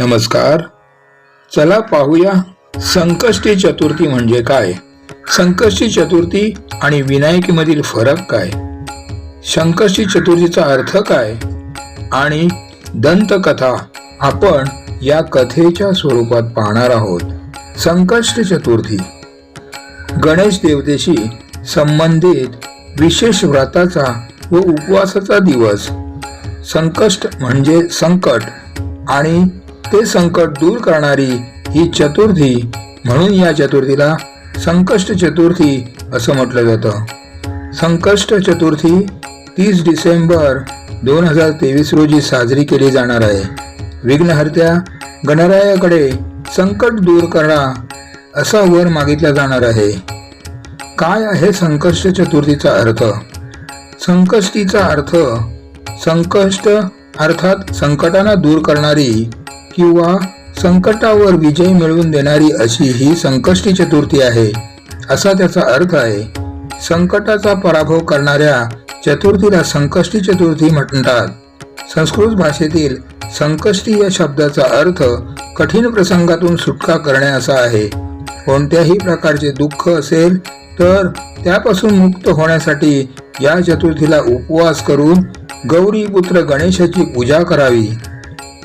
नमस्कार. चला पाहूया संकष्टी चतुर्थी म्हणजे काय? संकष्टी चतुर्थी आणि विनायकीमधील फरक काय? संकष्टी चतुर्थीचा अर्थ काय? आणि दंतकथा आपण या कथेच्या स्वरूपात पाहणार आहोत. संकष्ट चतुर्थी. गणेश देवतेशी संबंधित विशेष व्रताचा व उपवासाचा दिवस. संकष्ट म्हणजे संकट आणि ते संकट दूर करणारी ही चतुर्थी म्हणून या चतुर्थीला संकष्ट चतुर्थी असं म्हटलं जातं. संकष्ट चतुर्थी तीस डिसेंबर दोन हजार तेवीस रोजी साजरी केली जाणार आहे. विघ्नहर्त्या गणरायाकडे संकट दूर करा असा वर मागितला जाणार आहे. काय आहे संकष्ट चतुर्थीचा अर्थ? संकष्टीचा अर्थ संकष्ट अर्थात संकटांना दूर करणारी किंवा संकटावर विजय मिळवून देणारी अशी ही संकष्टी चतुर्थी आहे असा त्याचा अर्थ आहे. संकटाचा पराभव करणाऱ्या चतुर्थीला संकष्टी चतुर्थी म्हणतात. संस्कृत भाषेतील संकष्टी या शब्दाचा अर्थ कठीण प्रसंगातून सुटका करणे असा आहे. कोणत्याही प्रकारचे दुःख असेल तर त्यापासून मुक्त होण्यासाठी या चतुर्थीला उपवास करून गौरी पुत्र गणेशाची पूजा करावी.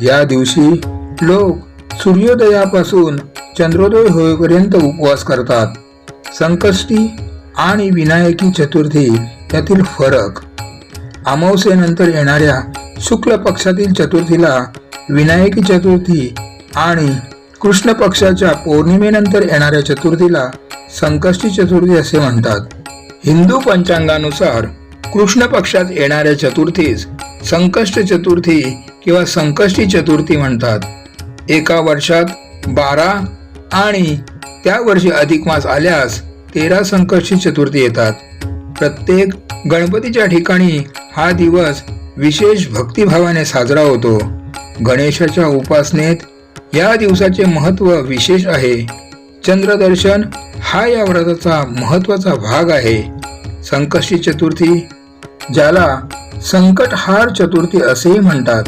या दिवशी लोक सूर्योदयापासून चंद्रोदय होईपर्यंत उपवास करतात. संकष्टी आणि विनायकी चतुर्थी यातील फरक. अमावस्येनंतर येणाऱ्या शुक्ल पक्षातील चतुर्थीला विनायकी चतुर्थी आणि कृष्ण पक्षाच्या पौर्णिमेनंतर येणाऱ्या चतुर्थीला संकष्टी चतुर्थी असे म्हणतात. हिंदू पंचांगानुसार कृष्ण पक्षात येणाऱ्या चतुर्थीस संकष्ट चतुर्थी किंवा संकष्टी चतुर्थी म्हणतात. एका वर्षात बारा आणि त्या वर्षी अधिक मास आल्यास तेरा संकष्टी चतुर्थी येतात. प्रत्येक गणपतीच्या ठिकाणी हा दिवस विशेष भक्तिभावाने साजरा होतो. गणेशाच्या उपासनेत या दिवसाचे महत्त्व विशेष आहे. चंद्रदर्शन हा या व्रताचा महत्त्वाचा भाग आहे. संकष्टी चतुर्थी ज्याला संकटहार चतुर्थी असेही म्हणतात.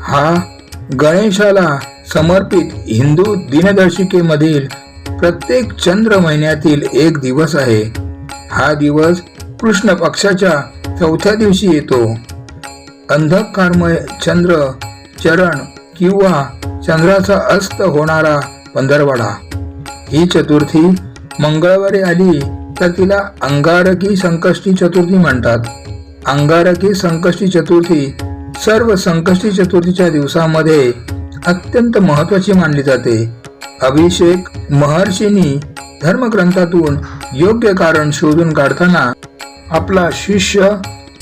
हा गणेशाला समर्पित हिंदू दिनदर्शिकेमधील प्रत्येक चंद्र महिन्यातील एक दिवस आहे. हा दिवस कृष्ण पक्षाच्या चौथ्या दिवशी येतो. अंधकारमय चंद्र चरण किंवा चंद्राचा अस्त होणारा पंधरवाडा. ही चतुर्थी मंगळवारी आली तर तिला अंगारकी संकष्टी चतुर्थी म्हणतात. अंगारकी संकष्टी चतुर्थी सर्व संकष्टी चतुर्थीच्या दिवसामध्ये अत्यंत महत्वाची मानली जाते. अभिषेक महर्षींनी धर्मग्रंथातून योग्य कारण शोधून काढताना आपला शिष्य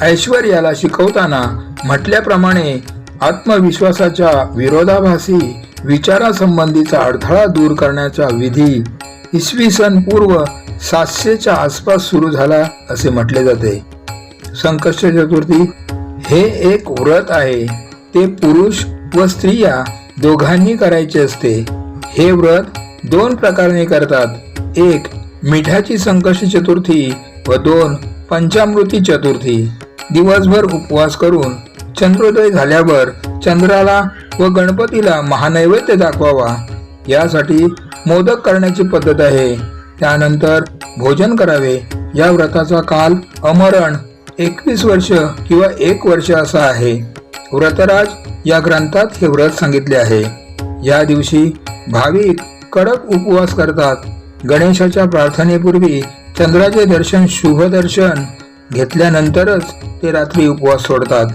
ऐश्वर्याला शिकवताना म्हटल्याप्रमाणे आत्मविश्वासाच्या विरोधाभासी विचारासंबंधीचा अडथळा दूर करण्याचा विधी इसवी सन पूर्व सातशेच्या आसपास सुरू झाला असे म्हटले जाते. संकष्ट चतुर्थी हे एक व्रत आहे. ते पुरुष व स्त्रिया दोघांनी करायचे असते. हे व्रत दोन प्रकारे करतात. एक मिठाची संकष्टी चतुर्थी व दोन पंचामृती चतुर्थी. दिवसभर उपवास करून चंद्रोदय झाल्यावर चंद्राला व गणपतीला महानैवेद्य दाखवावा. यासाठी मोदक करण्याची पद्धत आहे. त्यानंतर भोजन करावे. या व्रताचा काल अमरण एकवीस वर्ष किंवा एक वर्ष असा आहे. व्रतराज या ग्रंथात हे व्रत सांगितले आहे. या दिवशी भाविक कडक उपवास करतात. गणेशाच्या प्रार्थनेपूर्वी चंद्राचे दर्शन शुभ दर्शन घेतल्यानंतरच ते रात्री उपवास सोडतात.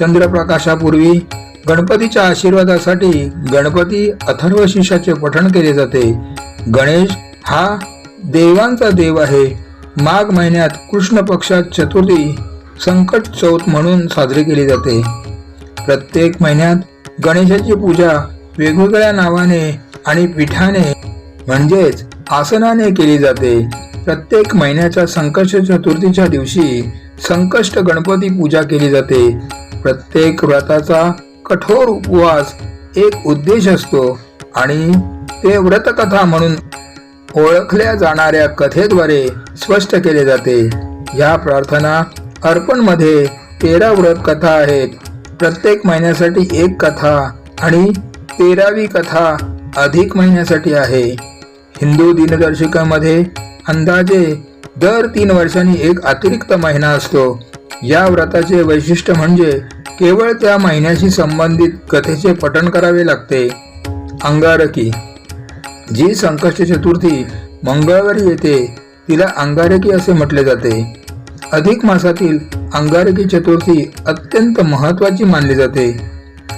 चंद्रप्रकाशापूर्वी गणपतीच्या आशीर्वादासाठी गणपती अथर्व शिष्याचे पठण केले जाते. गणेश हा देवांचा देव आहे. माघ महिन्यात कृष्ण पक्षात चतुर्थी संकट चौथ म्हणून साजरी केली जाते. प्रत्येक महिन्यात गणेशाची पूजा वेगवेगळ्या नावाने आणि पीठाने म्हणजेच आसनाने केली जाते. प्रत्येक महिन्याच्या संकष्ट चतुर्थीच्या दिवशी संकष्ट गणपती पूजा केली जाते. प्रत्येक व्रताचा कठोर उपवास एक उद्देश असतो आणि ते व्रतकथा म्हणून ओळखल्या जाणाऱ्या कथेद्वारे स्पष्ट केले जाते. या प्रार्थना अर्पणमध्ये तेरा व्रतकथा आहेत. प्रत्येक महिन्यासाठी एक कथा आणि तेरावी कथा अधिक महिन्यासाठी आहे. हिंदू दिनदर्शिकामध्ये अंदाजे दर तीन वर्षांनी एक अतिरिक्त महिना असतो. या व्रताचे वैशिष्ट्य म्हणजे केवळ त्या महिन्याशी संबंधित कथेचे पठण करावे लागते. अंगारकी. जी संकष्ट चतुर्थी मंगळवारी येते तिला अंगारकी असे म्हटले जाते. अधिक मासातील अंगारकी चतुर्थी अत्यंत महत्वाची मानली जाते.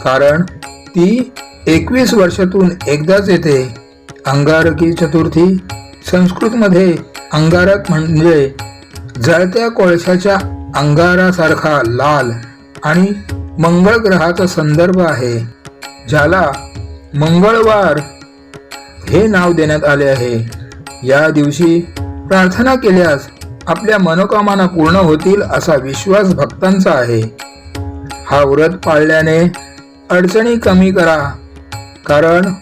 कारण ती एकवीस वर्षातून एकदाच येते. अंगारकी चतुर्थी संस्कृतमध्ये अंगारक म्हणजे जळत्या कोळशाच्या अंगारासारखा लाल आणि मंगळ ग्रहाचा संदर्भ आहे ज्याला मंगळवार हे नाव देण्यात आले आहे. या दिवशी प्रार्थना केल्यास आपल्या मनोकामना पूर्ण होतील असा विश्वास भक्तांचा आहे. हा व्रत पाळल्याने अडचणी कमी करा. कारण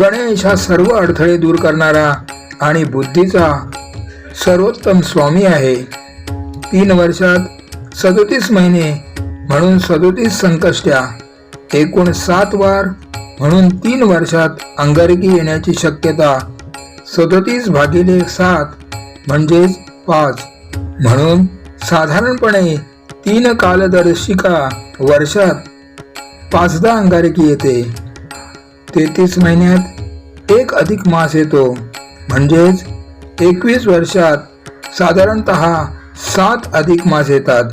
गणेश हा सर्व अडथळे दूर करणारा आणि बुद्धीचा सर्वोत्तम स्वामी आहे. तीन वर्षात सदोतीस महिने म्हणून सदोतीस संकष्ट्या एकूण सात वार म्हणून तीन वर्षात अंगारकी येण्याची शक्यता सदोतीस भागिले सात म्हणजेच पाच. म्हणून साधारणपणे तीन कालदर्शिका वर्षात पाचदा अंगारकी येते. तेहतीस महिन्यात एक अधिक मास येतो. म्हणजेच एकवीस वर्षात साधारणत सात अधिक मास येतात.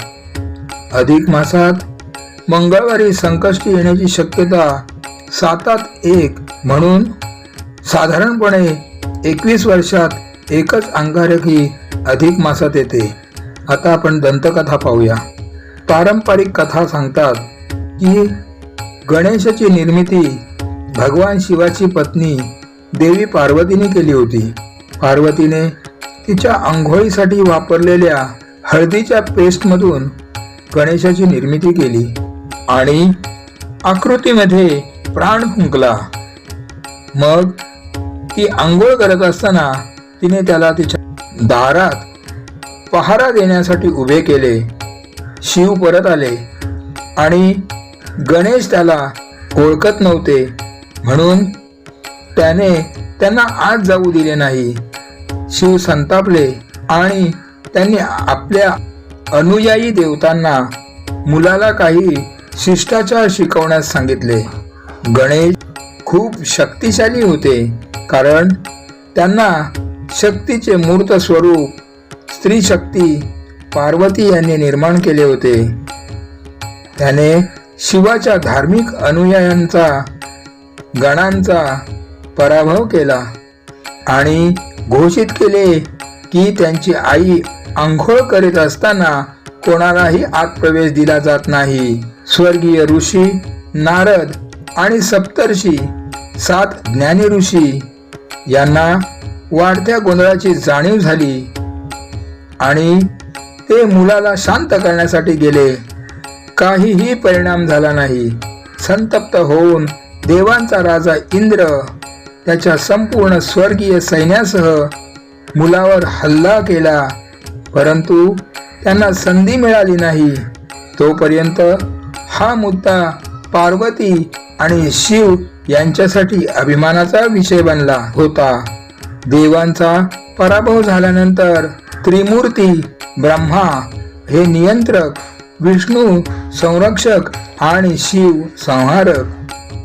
अधिक मासात मंगळवारी संकष्टी येण्याची शक्यता सातात एक. म्हणून साधारणपणे एकवीस वर्षात एकच अंगारकी अधिक मासात येते. आता आपण दंतकथा पाहूया. पारंपरिक कथा सांगतात की गणेशाची निर्मिती भगवान शिवाची पत्नी देवी पार्वतीने केली होती. पार्वतीने तिच्या आंघोळीसाठी वापरलेल्या हळदीच्या पेस्टमधून गणेशाची निर्मिती केली आणि आकृतीमध्ये प्राण फुंकला मग ती आंघोळ करत असताना तिने त्याला तिच्या दारात पहारा देण्यासाठी उभे केले. शिव परत आले आणि गणेश त्याला ओळखत नव्हते. म्हणून त्याने त्यांना आत जाऊ दिले नाही. शिव संतापले आणि त्यांनी आपल्या अनुयायी देवतांना मुलाला काही शिष्टाचार शिकवण्यास सांगितले. गणेश खूप शक्तिशाली होते कारण त्यांना शक्तीचे मूर्त स्वरूप स्त्री शक्ती पार्वती यांनी निर्माण केले होते. त्याने शिवाच्या धार्मिक अनुयायांचा गणांचा पराभव केला आणि घोषित केले की त्यांची आई आंघोळ करीत असताना कोणालाही आत प्रवेश दिला जात नाही. स्वर्गीय ऋषी नारद आणि सप्तर्षी सात ज्ञानी ऋषी यांना वाढत्या गोंधळाची जाणीव झाली आणि ते मुलाला शांत करण्यासाठी गेले. काहीही परिणाम झाला नाही. संतप्त होऊन देवांचा राजा इंद्र त्याच्या संपूर्ण स्वर्गीय सैन्यासह मुलावर हल्ला केला. परंतु त्यांना संधी मिळाली नाही. तोपर्यंत हा मुद्दा पार्वती आणि शिव यांच्यासाठी अभिमानाचा विषय बनला होता. देवांचा पराभव झाल्यानंतर त्रिमूर्ती ब्रह्मा हे नियंत्रक विष्णू संरक्षक आणि शिव संहारक.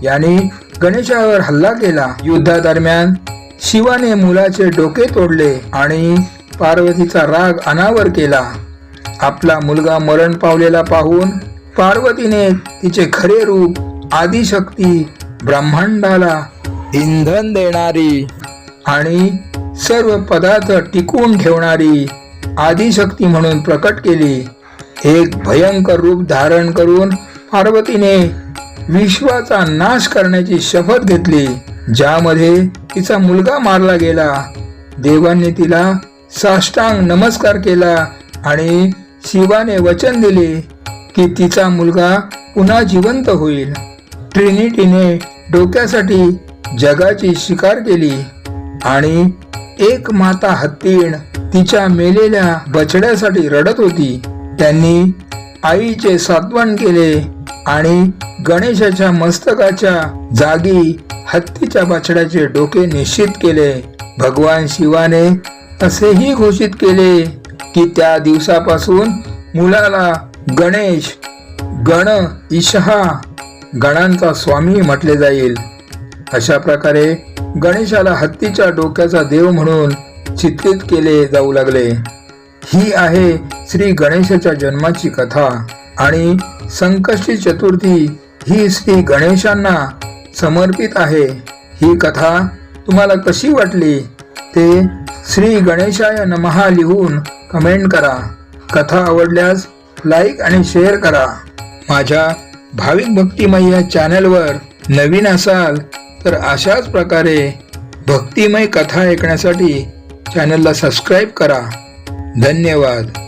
यांनी गणेशावर हल्ला केला. युद्धादरम्यान शिवाने मुलाचे डोके तोडले आणि पार्वतीचा राग अनावर केला. आपला मुलगा मरण पावलेला पाहून पार्वतीने तिचे खरे रूप आदिशक्ती ब्रह्मांडाला इंधन देणारी आणि सर्व पदार्थ टिकवून ठेवणारी आदिशक्ती म्हणून प्रकट केली. एक भयंकर रूप धारण करून पार्वतीने विश्वाचा नाश करण्याची शपथ घेतली ज्यामध्ये तिचा मुलगा मारला गेला. देवांनी तिला साष्टांग नमस्कार केला आणि शिवाने वचन दिले की तिचा मुलगा पुन्हा जिवंत होईल. ट्रिनिटीने डोक्यासाठी जगाची शिकार केली. आणि एक माता हत्तीण तिच्या मेलेल्या बछड्यासाठी रडत होती. त्यांनी आईचे सात्वण केले आणि गणेशाच्या मस्तकाच्या जागी हत्तीच्या बछड्याचे डोके निश्चित केले. भगवान शिवाने असेही घोषित केले की त्या दिवसापासून मुलाला गणेश गण इशहा गणांचा स्वामी म्हटले जाईल. अशा प्रकारे गणेशाला हत्तीच्या डोक्याचा देव म्हणून चित्रित केले जाऊ लागले. ही आहे श्री गणेशाच्या जन्माची कथा आणि संकष्टी चतुर्थी ही श्री गणेशांना समर्पित आहे. ही कथा तुम्हाला कशी वाटली ते श्री गणेशाय नमहा लिहून कमेंट करा. कथा आवडल्यास लाईक आणि शेअर करा. माझ्या भाविक भक्तिमय या चॅनलवर नवीन असाल तर अशाच प्रकारे भक्तिमय कथा ऐकण्यासाठी चॅनलला सबस्क्राईब करा. धन्यवाद.